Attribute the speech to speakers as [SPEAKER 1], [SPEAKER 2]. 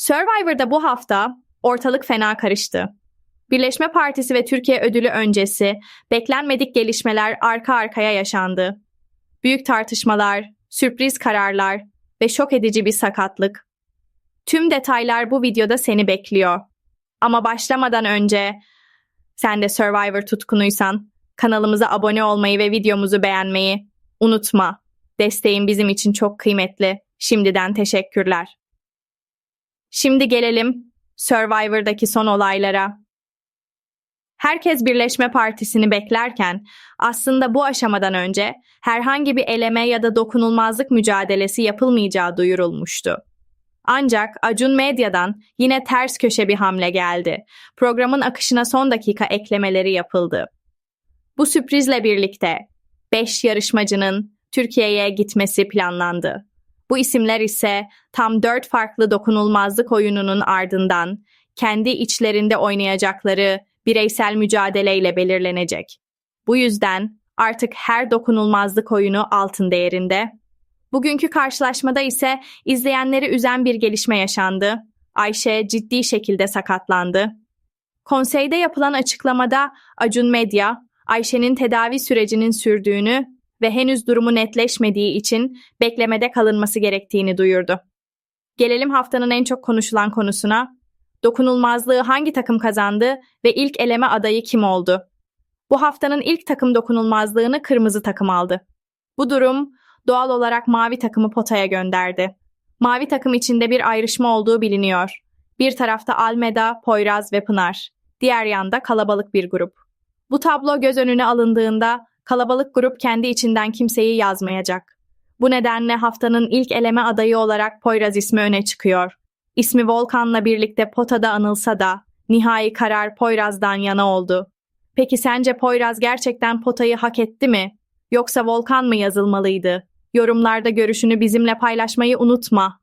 [SPEAKER 1] Survivor'da bu hafta ortalık fena karıştı. Birleşme Partisi ve Türkiye ödülü öncesi beklenmedik gelişmeler arka arkaya yaşandı. Büyük tartışmalar, sürpriz kararlar ve şok edici bir sakatlık. Tüm detaylar bu videoda seni bekliyor. Ama başlamadan önce sen de Survivor tutkunuysan kanalımıza abone olmayı ve videomuzu beğenmeyi unutma. Desteğin bizim için çok kıymetli. Şimdiden teşekkürler. Şimdi gelelim Survivor'daki son olaylara. Herkes Birleşme Partisi'ni beklerken aslında bu aşamadan önce herhangi bir eleme ya da dokunulmazlık mücadelesi yapılmayacağı duyurulmuştu. Ancak Acun Medya'dan yine ters köşe bir hamle geldi. Programın akışına son dakika eklemeleri yapıldı. Bu sürprizle birlikte 5 yarışmacının Türkiye'ye gitmesi planlandı. Bu isimler ise tam 4 farklı dokunulmazlık oyununun ardından kendi içlerinde oynayacakları bireysel mücadeleyle belirlenecek. Bu yüzden artık her dokunulmazlık oyunu altın değerinde. Bugünkü karşılaşmada ise izleyenleri üzen bir gelişme yaşandı. Ayşe ciddi şekilde sakatlandı. Konseyde yapılan açıklamada Acun Medya, Ayşe'nin tedavi sürecinin sürdüğünü ve henüz durumu netleşmediği için beklemede kalınması gerektiğini duyurdu. Gelelim haftanın en çok konuşulan konusuna. Dokunulmazlığı hangi takım kazandı ve ilk eleme adayı kim oldu? Bu haftanın ilk takım dokunulmazlığını kırmızı takım aldı. Bu durum doğal olarak mavi takımı potaya gönderdi. Mavi takım içinde bir ayrışma olduğu biliniyor. Bir tarafta Almeda, Poyraz ve Pınar. Diğer yanda kalabalık bir grup. Bu tablo göz önüne alındığında kalabalık grup kendi içinden kimseyi yazmayacak. Bu nedenle haftanın ilk eleme adayı olarak Poyraz ismi öne çıkıyor. İsmi Volkan'la birlikte potada anılsa da nihai karar Poyraz'dan yana oldu. Peki sence Poyraz gerçekten potayı hak etti mi? Yoksa Volkan mı yazılmalıydı? Yorumlarda görüşünü bizimle paylaşmayı unutma.